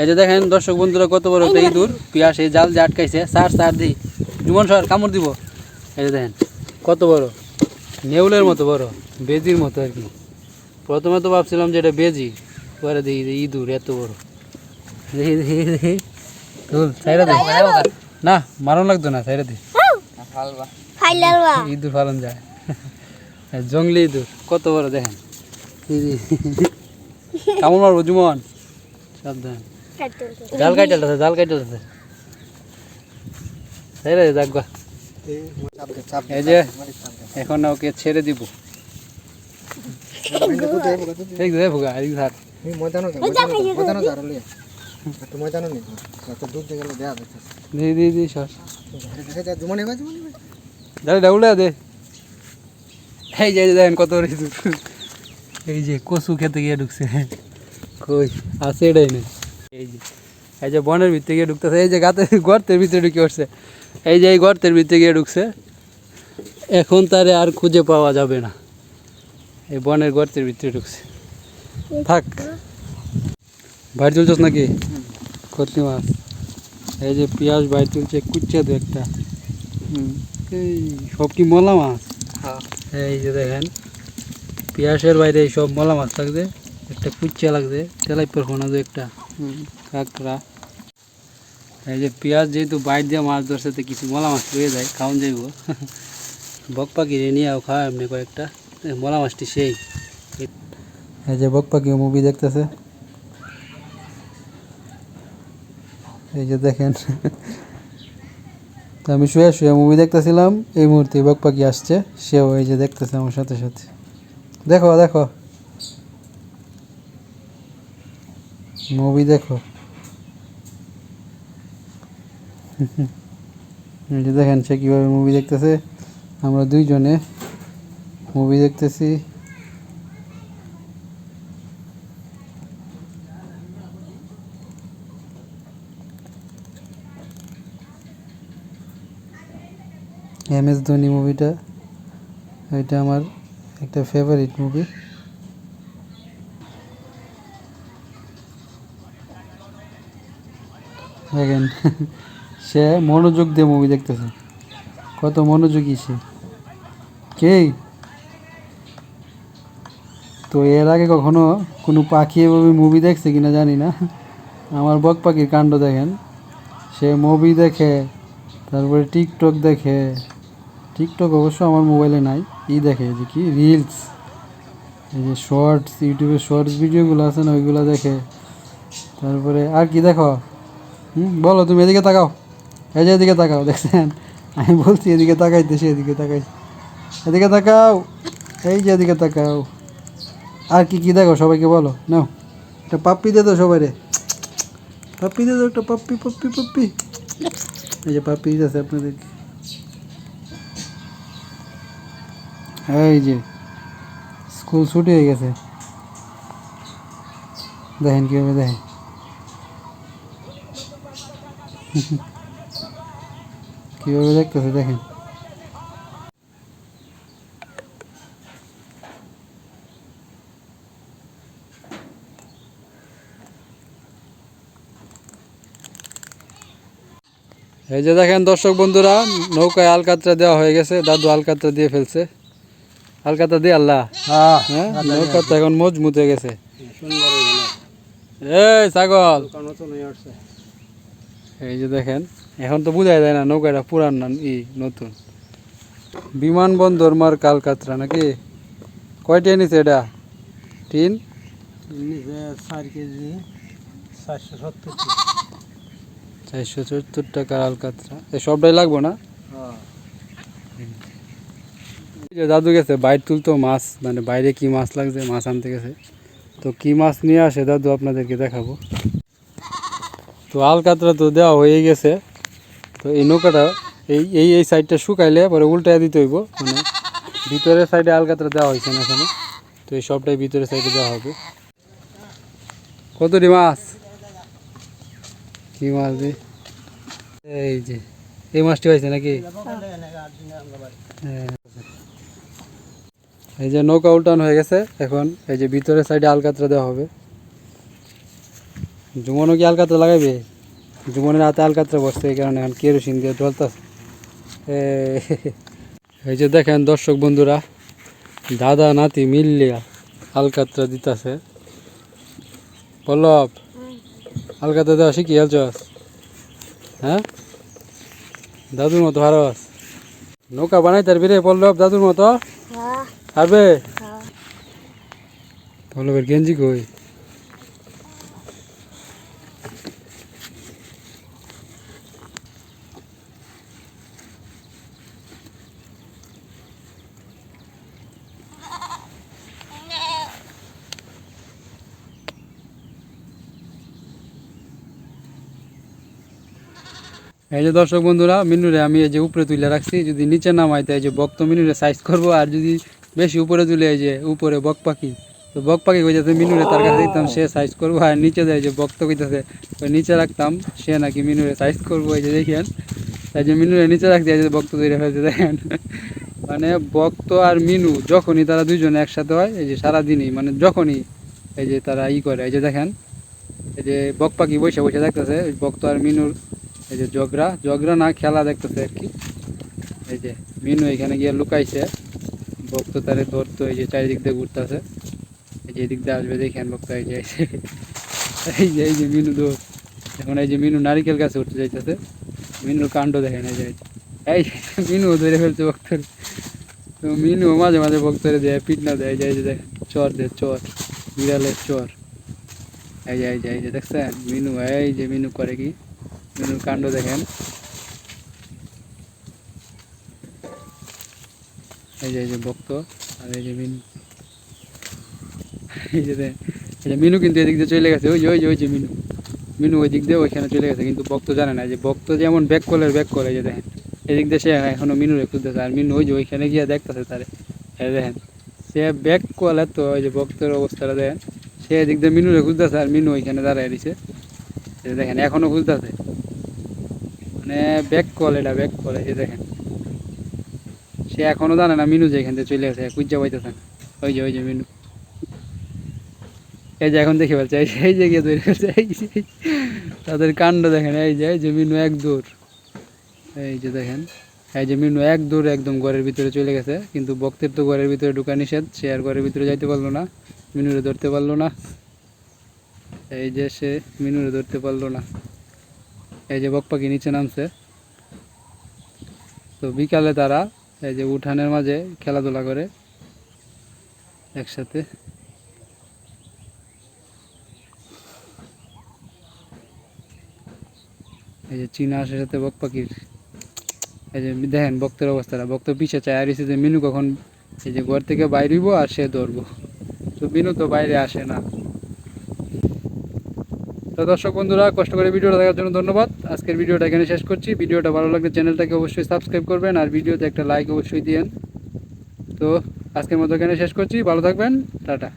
এই যে দেখেন দর্শক বন্ধুরা কত বড় একটা ইঁদুর। পিয়াস এই জাল যে আটকাইছে সার সার দিই। জুমন সর কামড় দিব। এই যে দেখেন কত বড়। নেউলের মতো বড় বেজির মতো আর কি। প্রথমে তো ভাবছিলাম যে এটা বেজি পরে দেখি যে ইঁদুর এত বড়। দেখি দেখি দেখি। তুল সাইডে দে। না মারণ লাগতো না সাইডে দে। ইঁদুর পালন যায়। জঙ্গলি ইঁদুর কত বড় দেখেন। কামড় মারবো জুমন। সাবধান। জাল কাইটালছে জাল কাইটালছে তাই রে যাকবা এই যে এখন ওকে ছেড়ে দিব। এই যে ভুগা এই ধার দি দি দি সর দাঁড়ে ডাউলে দে এই যে এই যে দেখেন কত এই যে কচু খেতে গিয়ে ঢুকছে। কই আছে এটাই নেই এই যে এই যে বনের ভিতরে গিয়ে ঢুকতেছে এই যে গাতের গর্তের ভিতরে ঢুকে উঠছে এই যে এই গর্তের ভিতরে গিয়ে ঢুকছে এখন তারে আর খুঁজে পাওয়া যাবে না। এই বনের গর্তের ভিতরে ঢুকছে। থাক। বাইরে চলছস নাকি? কতনি মাছ এই যে পেঁয়াজ বাইরে তুলছে কুচ্চা দু একটা। এই সব কি মলা মাছ? এই যে দেখেন পেঁয়াজের বাইরে এই সব মলা মাছ লাগছে একটা কুচ্চা লাগছে তেলাইপের খোনা দু একটা। কাঁকড়া এই যে পেঁয়াজ যেহেতু বাইর দিয়ে মাছ ধরছে, তো কিছু মলা মাছ রয়ে যায়, খাওয়ান যাইব। বক পাখি নিয়ে আও খাওয়া এমনি কয়েকটা। মলা মাছটি সেই। এই যে বক পাখি মুভি দেখতেছে। এই যে দেখেন। আমি শুয়ে শুয়ে মুভি দেখতেছিলাম, এই মুহূর্তে বক পাখি আসছে, সেও এই যে দেখতেছে আমার সাথে সাথে। দেখো দেখো। মুভি দেখো। যে দেখেন সে কীভাবে মুভি দেখতেছে। আমরা দুইজনে মুভি দেখতেছি। এম এস ধোনি মুভিটা এটা আমার একটা ফেভারিট মুভি দেখেন। সে মনোযোগ দিয়ে মুভি দেখতেছে। কত মনোযোগী সে। কে? তো এর আগে কখনো কোনো পাখি এভাবে মুভি দেখছে কিনা জানি না। আমার বক পাখির কাণ্ড দেখেন। সে মুভি দেখে, তারপরে টিকটক দেখে। টিকটক অবশ্য আমার মোবাইলে নাই, ই দেখে। যে কি? রিলস এই যে শর্টস ইউটিউবে শর্টস ভিডিওগুলো আছে না, ওইগুলো দেখে। তারপরে আর কি দেখো? হুম, বলো, তুমি এদিকে তাকাও। এই যে এদিকে তাকাও, দেখছেন? আমি বলছি এদিকে তাকাইতে সে এদিকে তাকাই। এদিকে তাকাও, এই যে এদিকে তাকাও। আর কি কি দেখো, সবাইকে বলো, নাও। একটা পাপ্পি দে তো সবাই রে পাপ্পি দে তো একটা পাপ্পি পাপ্পি পাপ্পি। এই যে পাপ্পি দিতেছে আপনাদেরকে। এই যে, স্কুল ছুটি হয়ে গেছে। দেখেন কীভাবে দেখেন। কীভাবে দেখতেছে দেখেন। এই যে দেখেন দর্শক বন্ধুরা নৌকায় আলকাতরা দেওয়া হয়ে গেছে দাদু আলকাতরা দিয়ে ফেলছে। আলকাতরা দিয়ে আল্লাহ। হ্যাঁ নৌকা তো এখন মজবুত হয়ে গেছে। এই ছাগল। এই যে দেখেন এখন তো বোঝা যায় না নৌকাটা পুরান না ই নতুন। বিমানবন্দর মার কালকাতরা নাকি? কয়টা এনেছে এটা? টিন? চার কেজি চারশো সত্তর চারশো চুয়াত্তর টাকা আলকাতরা এই সবটাই লাগবো না? এই যে দাদু গেছে বাইরে তুলতো মাছ মানে বাইরে কি মাছ লাগছে মাছ আনতে গেছে। তো কি মাছ নিয়ে আসে দাদু আপনাদেরকে দেখাবো। তো আলকাতরা তো দেওয়া হয়ে গেছে। তো এই নৌকাটা এই এই এই সাইডটা শুকাইলে পরে উল্টায় দিতে হইব মানে ভিতরের সাইডে আলকাতরা দেওয়া হয়েছে না এখানে। তো এই সবটাই ভিতরের সাইডে দেওয়া হবে। কতটি মাছ? কি মাছ দি এই যে, এই মাছটি হয়েছে নাকি? হ্যাঁ। এই যে নৌকা উল্টানো হয়ে গেছে, এখন এই যে ভিতরের সাইডে আলকাতরা দেওয়া হবে। জুমনও কি আলকাতরা লাগাইবে? জুমনের হাতে আলকাতরা বসছে এই কারণে এখন কেরোসিন দিয়ে জ্বলতেছে। এই যে দেখেন দর্শক বন্ধুরা দাদা নাতি মিললিয়া আলকাতরা দিতাছে। পল্লব আলকাতরা দেওয়া শিখি আলছস হ্যাঁ? দাদুর মতো হারস। নৌকা বানাই তার রে পল্লব দাদুর মতো? হ্যাঁ। পারবে? হ্যাঁ। পল্লবের গেঞ্জি কই? এই যে দর্শক বন্ধুরা মিনুরে আমি এই যে উপরে তুলে রাখছি যদি নিচে নামাই তাই যে বক তো মিনুরে সাইজ করব আর যদি বেশি উপরে তুলে এই যে উপরে বক পাখি তো বক পাখি কইতাছে মিনুরে তার কাছে দিতাম সে সাইজ করব আর নিচে দেয় যে বক তো কইতাছে ওই নিচে রাখতাম সে নাকি মিনুরে সাইজ করব এই যে দেখেন তাই যে মিনুরে নিচে রাখতে এই যে বক তো তৈরি হয়েছে দেখেন মানে বক্ত আর মিনু যখনই তারা দুজনে একসাথে হয় এই যে সারাদিনই মানে যখনই এই যে তারা ই করে এই যে দেখেন এই যে বক পাখি বসে বসে দেখতেছে বক্ত আর মিনুর এই যে জগরা জগরা না খেলা দেখতেছে আর কি এই যে মিনু এখানে গিয়ে লুকাইছে ভক্ত তারে ধরতো এই যে চারিদিক দিয়ে ঘুরতেছে এই যে এদিক দিয়ে আসবে দেখেন ভক্ত এই যে এই যে এই যে মিনু দৌড় এখন এই যে মিনু নারিকেল গাছে উঠতে যাইতেছে মিনুর কাণ্ড দেখেন এই যে এই মিনু ধরে ফেলছে ভক্তর তো মিনু মাঝে মাঝে ভক্তরে দেয় পিট না দেয় যে যে চর দে চর বিড়ালের চর এই যে এই যে এই যে দেখছেন মিনু এই যে মিনু করে কি মিনুর কাণ্ড দেখেন। এই যে এই যে ভক্ত, আর এই যে মিনু। এই যে এই যে মিনু কিন্তু এদিক দিয়ে চলে গেছে। ওই যে ওই যে ওই যে মিনু। মিনু ওই দিক দিয়ে ওইখানে চলে গেছে, কিন্তু ভক্ত জানে না। যে ভক্ত যেমন ব্যাক কলের ব্যাক করে যে দেখেন। এদিক দিয়ে সে এখনও মিনুরে খুঁজতেছে আর মিনু ওই যে ওইখানে গিয়ে দেখতেছে তারে। দেখেন, সে ব্যাক কলে তো ওই যে ভক্তের অবস্থাটা দেখেন। সে এদিক দিয়ে মিনুরে খুঁজতেছে, আর মিনু ওইখানে দাঁড়ায় দিছে দেখেন, এখনও খুঁজতেছে। মানে ব্যাক কল এটা ব্যাক কল এই দেখেন। সে এখনও জানে না মিনু যে এখান থেকে চলে গেছে কুজ্জা পাইতেছে ওই যে ওই যে মিনু। এই যে এখন দেখে ফেলছে, এই যে- গিয়ে তৈরি করছে এই যে তাদের কাণ্ড দেখেন, এই যে এই যে মিনু এক দৌড় এই যে দেখেন, এই যে মিনু এক দৌড় একদম ঘরের ভিতরে চলে গেছে, কিন্তু বক্তের তো ঘরের ভিতরে ঢুকা নিষেধ, সে আর ঘরের ভিতরে যাইতে পারল না, মিনুরে ধরতে পারল না। এই যে সে মিনুরে ধরতে পারল না। এই যে বক পাখি নিচে নামছে। তো বিকালে তারা এই যে উঠানের মাঝে খেলাধুলা করে একসাথে। এই যে চীনা হাঁসের সাথে বক পাখির। এই যে দেখেন বক্তের অবস্থাটা। বক্ত পিছে চায় আর এসে যে মিনু কখন এই যে ঘর থেকে বাইরে হইবো আর সে ধরবো তো মিনু তো বাইরে আসে না। তো দর্শক বন্ধুরা, কষ্ট করে ভিডিওটা দেখার জন্য ধন্যবাদ। আজকের ভিডিওটা এখানে শেষ করছি। ভিডিওটা ভালো লাগলে চ্যানেলটাকে অবশ্যই সাবস্ক্রাইব করবেন আর ভিডিওতে একটা লাইক অবশ্যই দিয়েন। তো আজকের মতো এখানে শেষ করছি। ভালো থাকবেন। টাটা।